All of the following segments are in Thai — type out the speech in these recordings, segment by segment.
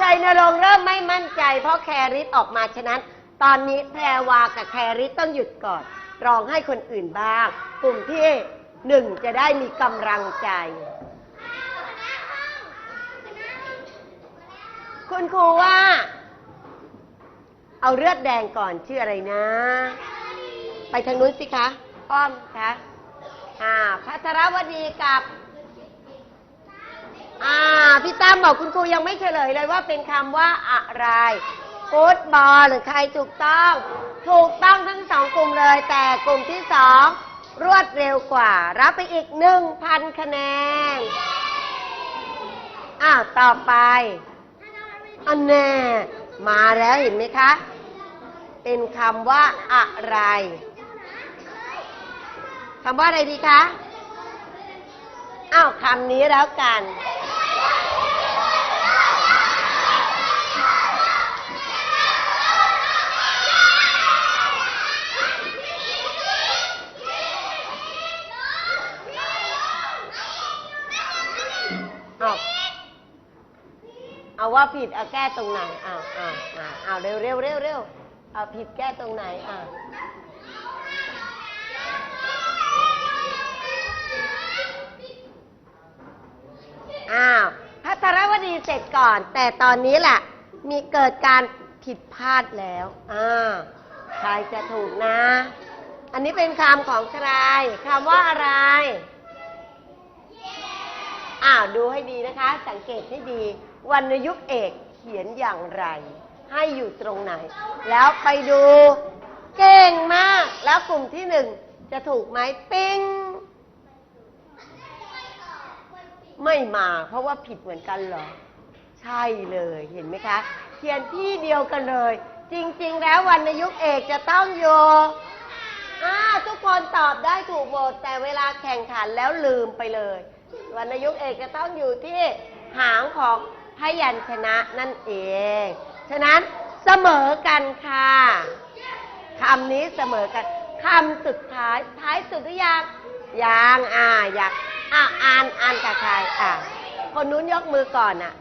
ชัยนรงค์เริ่มไม่มั่นใจ เพราะแคริสออกมาฉะนั้น ตอนนี้แพรวากับแคริสต้องหยุดก่อนรองให้คนอื่นบ้าง กลุ่มที่หนึ่งจะได้มีกำลังใจ คุณครูว่า เอาเลือดแดงก่อนชื่ออะไรนะ ไปทางนู้นสิคะ ป้อมคะอ่าพัทรวดีกับ อ่า พี่ตั้มบอกคุณครูยังไม่เฉลยเลยว่าเป็นคำว่าอะไรฟุตบอลหรือใครถูกต้อง ถูกต้องทั้งสองกลุ่มเลย แต่กลุ่มที่สองรวดเร็วกว่า รับไปอีกหนึ่งพันคะแนนอ้าวต่อไปอันแน่มาแล้วเห็นไหมคะ เป็นคำว่าอะไรคำว่าอะไรดีคะอ้าวคำนี้แล้วกัน เอาเอา ว่าผิดเอาแก้ตรงไหนเอาเอาเอาเอาเร็วเร็วเร็วเร็วเอาผิดแก้ตรงไหนอ่าอ้าวพัทรวดีเสร็จก่อน แต่ตอนนี้แหละมีเกิดการผิดพลาดแล้วอ่าใครจะถูกนะ อันนี้เป็นคำของใครคำว่าอะไร อ้าว ดูให้ดีนะคะ สังเกตให้ดี วรรณยุกต์เอกเขียนอย่างไร ให้อยู่ตรงไหน แล้วไปดูเก่งมาก แล้วกลุ่มที่หนึ่งจะถูกไหมปิ้ง ไม่มาเพราะว่าผิดเหมือนกันเหรอ ใช่เลยเห็นไหมคะ เขียนที่เดียวกันเลย จริง ๆ แล้ววรรณยุกต์เอกจะต้องอยู่อ่าทุกคนตอบได้ถูกหมด แต่เวลาแข่งขันแล้วลืมไปเลย วรรณยุกต์เอกจะต้องอยู่ที่หางของ พยัญชนะนั่นเอง ฉะนั้นเสมอกันค่ะคำนี้เสมอกันคำสุดท้ายท้ายสุดหรือยังยังอ่าอยากอ่าอ่านอ่านกับใครอ่าคนนู้นยกมือก่อนอะ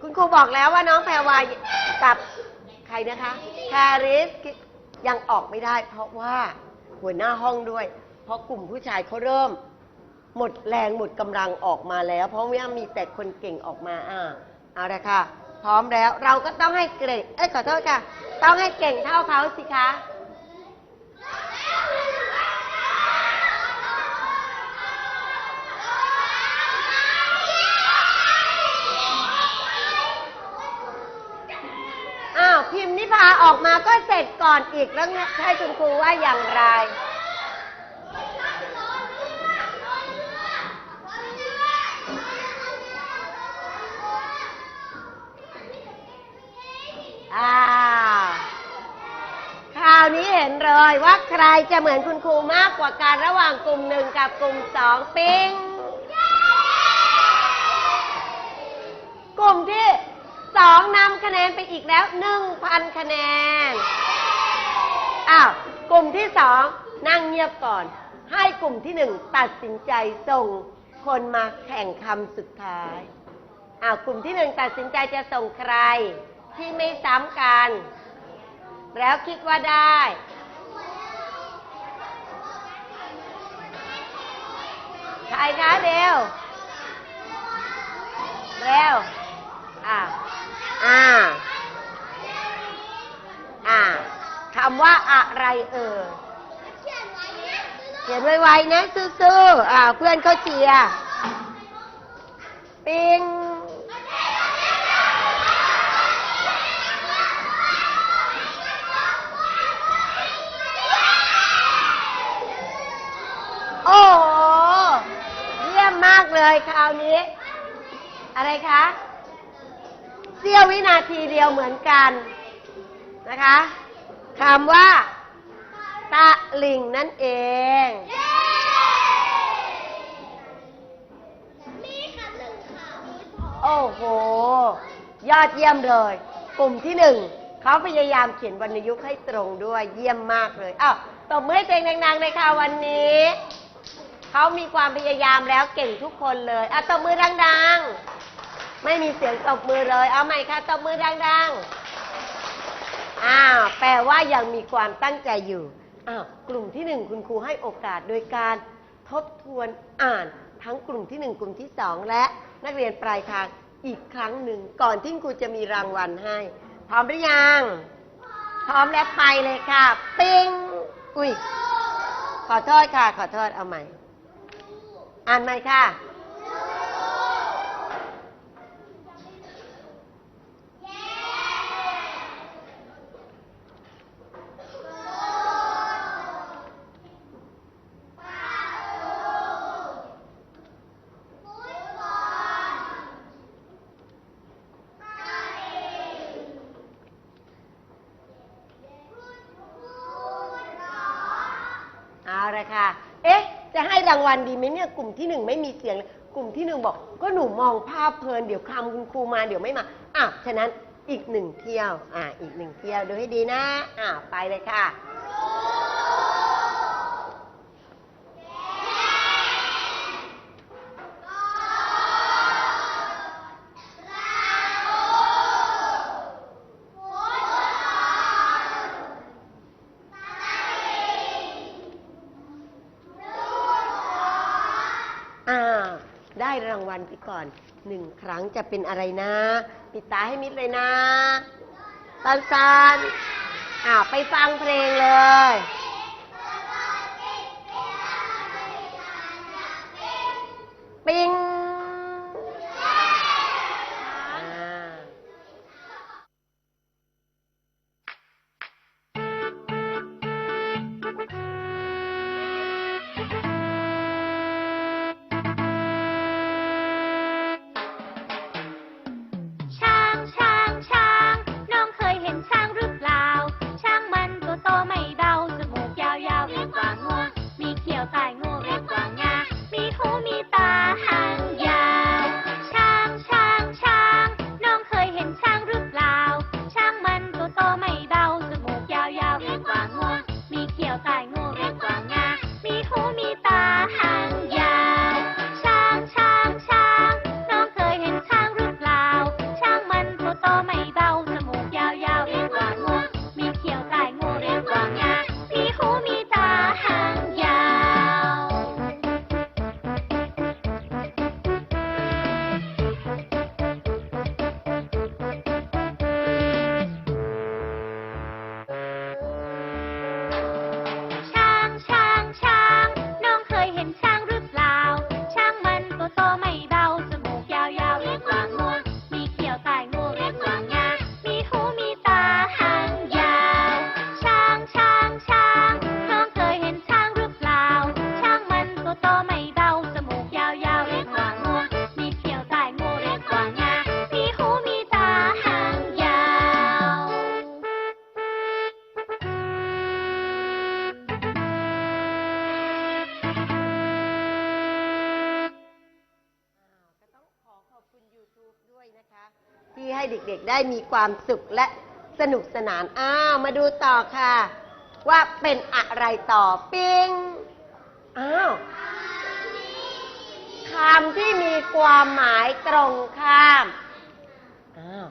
คุณครูบอกแล้วว่าน้องแพรวากับใครนะคะแคริสยังออกไม่ได้ เพราะว่าหัวหน้าห้องด้วย เพราะกลุ่มผู้ชายเขาเริ่ม หมดแรงหมดกำลังออกมาแล้ว เพราะว่ามีแต่คนเก่งออกมาอ่าเอาละค่ะ พร้อมแล้วเราก็ต้องให้เก่งเอ้ยขอโทษค่ะ ต้องให้เก่งเท่าเขาสิคะอ้าวพิมพ์นิพาออกมาก็เสร็จก่อนอีกแล้วให้คุณครูว่าอย่างไร อ้าวคราวนี้เห็นเลยว่าใครจะเหมือนคุณครูมากกว่าการระหว่างกลุ่มหนึ่งกับกลุ่มสองปิงกลุ่มที่สองนำคะแนนไปอีกแล้วหนึ่งพันคะแนน อ้าวกลุ่มที่สองนั่งเงียบก่อน ให้กลุ่มที่หนึ่งตัดสินใจส่งคนมาแข่งคำสุดท้าย อ้าวกลุ่มที่หนึ่งตัดสินใจจะส่งใคร ที่ไม่ซ้ำกัน แล้วคิดว่าได้ ใครคะเร็ว เร็ว อ่า อ่า อ่าคำว่าอะไรเอ่ยเขียนไวๆนะ ซื่อๆ อ่า เพื่อนเขาเชียร์ปิง โอ้โห เยี่ยมมาก เลยคราวนี้ อะไรคะเสี้ยววินาทีเดียวเหมือนกันนะคะคำว่า ตะลิงนั่นเองโอ้โห ยอดเยี่ยมเลย กลุ่มที่หนึ่งเขาพยายามเขียนวรรณยุกต์ให้ตรงด้วยเยี่ยมมากเลยอ้าวตบมือให้ตัวเองดังๆเลยค่ะวันนี้ เขามีความพยายามแล้วเก่งทุกคนเลยอะตบมือดังๆ ไม่มีเสียงตบมือเลย เอาใหม่ค่ะตบมือดังๆ อ้าว แปลว่ายังมีความตั้งใจอยู่ อ้าว กลุ่มที่หนึ่งคุณครูให้โอกาสโดยการทบทวนอ่านทั้งกลุ่มที่หนึ่งกลุ่มที่สองและนักเรียนปลายทางอีกครั้งหนึ่งก่อนที่ครูจะมีรางวัลให้ พร้อมหรือยัง พร้อมแล้วไปเลยค่ะ ปิ้ง อุ้ยขอโทษค่ะ ขอโทษเอาใหม่ อ่านใหม่ค่ะเอาละค่ะ เอ๊ะ จะให้รางวัลดีไหมเนี่ยกลุ่มที่หนึ่งไม่มีเสียงเลยกลุ่มที่หนึ่งบอก ก็หนูมองภาพเพลินเดี๋ยวคำคุณครูมาเดี๋ยวไม่มาอะฉะนั้นอีกหนึ่งเที่ยว อะอีกหนึ่งเที่ยวดูให้ดีนะ อะไปเลยค่ะ อ่า ได้ราง วันไปก่อนหนึ่งครั้งจะเป็นอะไรนะ ปิดตาให้มิดเลยนะตันซันอ่าไปฟังเพลงเลย ที่ให้เด็กๆได้มีความสุขและสนุกสนาน อ้าว มาดูต่อค่ะ ว่าเป็นอะไรต่อ ปิงอ้าวคำที่มีความหมายตรงข้ามอ้าว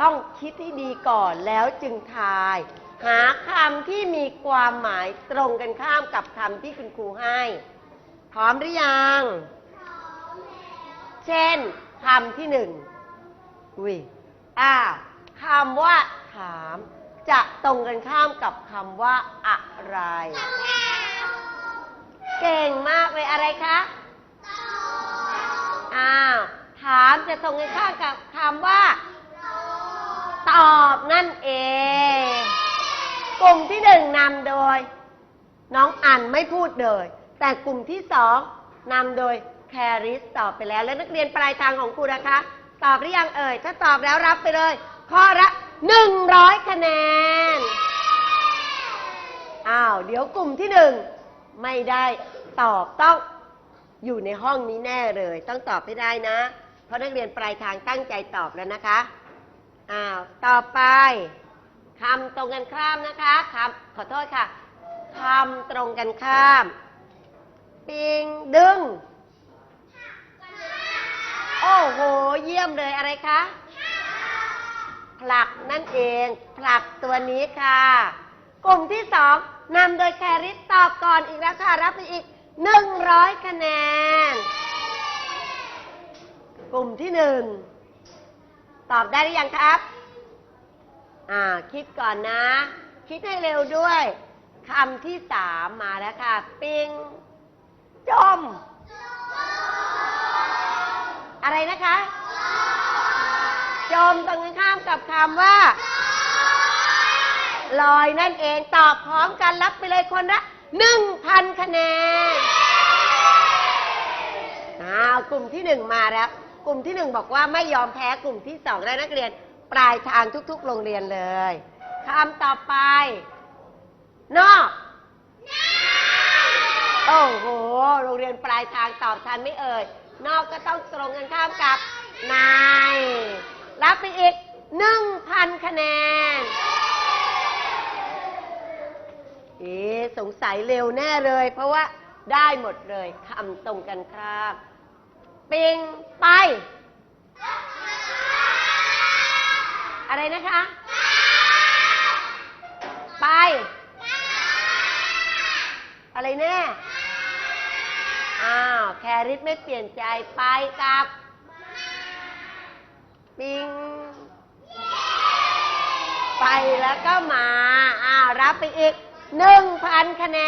ต้องคิดให้ดีก่อนแล้วจึงทาย หาคำที่มีความหมายตรงกันข้ามกับคำที่คุณครูให้ พร้อมหรือยัง เช่นคำที่หนึ่ง อุ้ยอ้าวคำว่าถาม จะตรงกันข้ามกับคำว่าอะไร เก่งมากเลยอะไรคะอ้าวถามจะตรงกันข้ามกับคำว่า ตอบนั่นเอง กลุ่มที่หนึ่งนำโดย น้องอันไม่พูดเลย แต่กลุ่มที่สองนำโดยแคริสตอบไปแล้ว แล้วนักเรียนปลายทางของครูนะคะ ตอบหรือยังเอ่ย ถ้าตอบแล้วรับไปเลย ข้อละหนึ่งร้อยคะแนน อ้าว เดี๋ยวกลุ่มที่หนึ่งไม่ได้ตอบต้องอยู่ในห้องนี้แน่เลย ต้องตอบให้ได้นะ เพราะนักเรียนปลายทางตั้งใจตอบแล้วนะคะ อ้าว ต่อไปคำตรงกันข้ามนะคะคำขอโทษค่ะคำตรงกันข้าม ปิงดึง โอ้โหเยี่มมเลยอะไรคะผลักนั่นเอง ผลักตัวนี้ค่ะ กลุ่มที่สองนำโดยแคริสตอบก่อนอีกแล้วค่ะ รับไปอีกหนึ่งร้อยคะแนน กลุ่มที่หนึ่งตอบได้หรือยังครับ อ่า คิดก่อนนะ คิดให้เร็วด้วยคำที่สามมาแล้วค่ะ ปิงจม อะไรนะคะ จมตรงกันข้ามกับคำว่า ลอยนั่นเองตอบพร้อมกันรับไปเลยคนละหนึ่งพันคะแนนอ้าวกลุ่มที่หนึ่งมาแล้ว กลุ่มที่หนึ่งบอกว่าไม่ยอมแพ้กลุ่มที่สองและนักเรียน ปลายทางทุกๆ โรงเรียนเลยคำต่อไป นอกโอ้โห โรงเรียนปลายทางตอบทันไม่เอ่ย นอกก็ต้องตรงกันข้ามกับ นาย รับไปอีกหนึ่งพันคะแนน เอ๊ะสงสัยเร็วแน่เลย เพราะว่าได้หมดเลยคำตรงกันข้ามปิงไป อะไรนะคะ ไป อะไรแน่ อ้าว แคริสไม่เปลี่ยนใจไปกับ ปิง ไปแล้วก็มา อ้าวรับไปอีกหนึ่งพันคะแน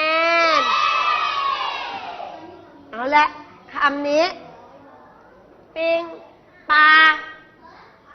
น เอาละคำนี้ ปิงปลา